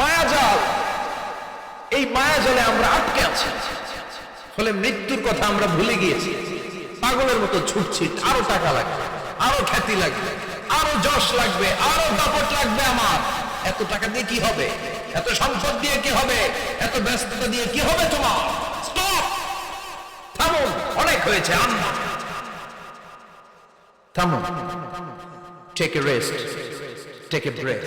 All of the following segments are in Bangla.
মায়াজাল। এই মায়াজালে আমরা আটকে আছি। ফলে মৃত্যুর কথা আমরা ভুলে গিয়েছি। পাগলের মতো ছুটছি। আরও টাকা লাগবে, আরও খ্যাতি লাগবে, আরও যশ লাগবে, আরও দাপট লাগবে আমার। এত টাকা দিয়ে কি হবে? এত সম্পদ দিয়ে কি হবে? এত ব্যস্ততা দিয়ে কি হবে তোমার? স্টপ থামুন, অনেক হয়েছে আম্মা থামো take a rest, take a breath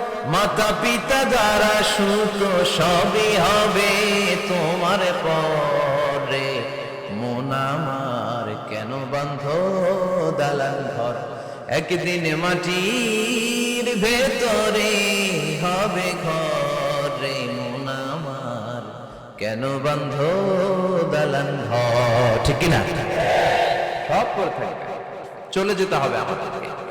মাতা পিতা দ্বারা সুত সবই হবে তোমার পরে। মন আমার কেন বন্ধ দালান ঘর? একদিন মাটির ভেতরে হবে ঘরে। মন আমার কেন বন্ধ দালান ঘর? ঠিক কিনা? সব করে চলে যেতে হবে আমাদেরকে।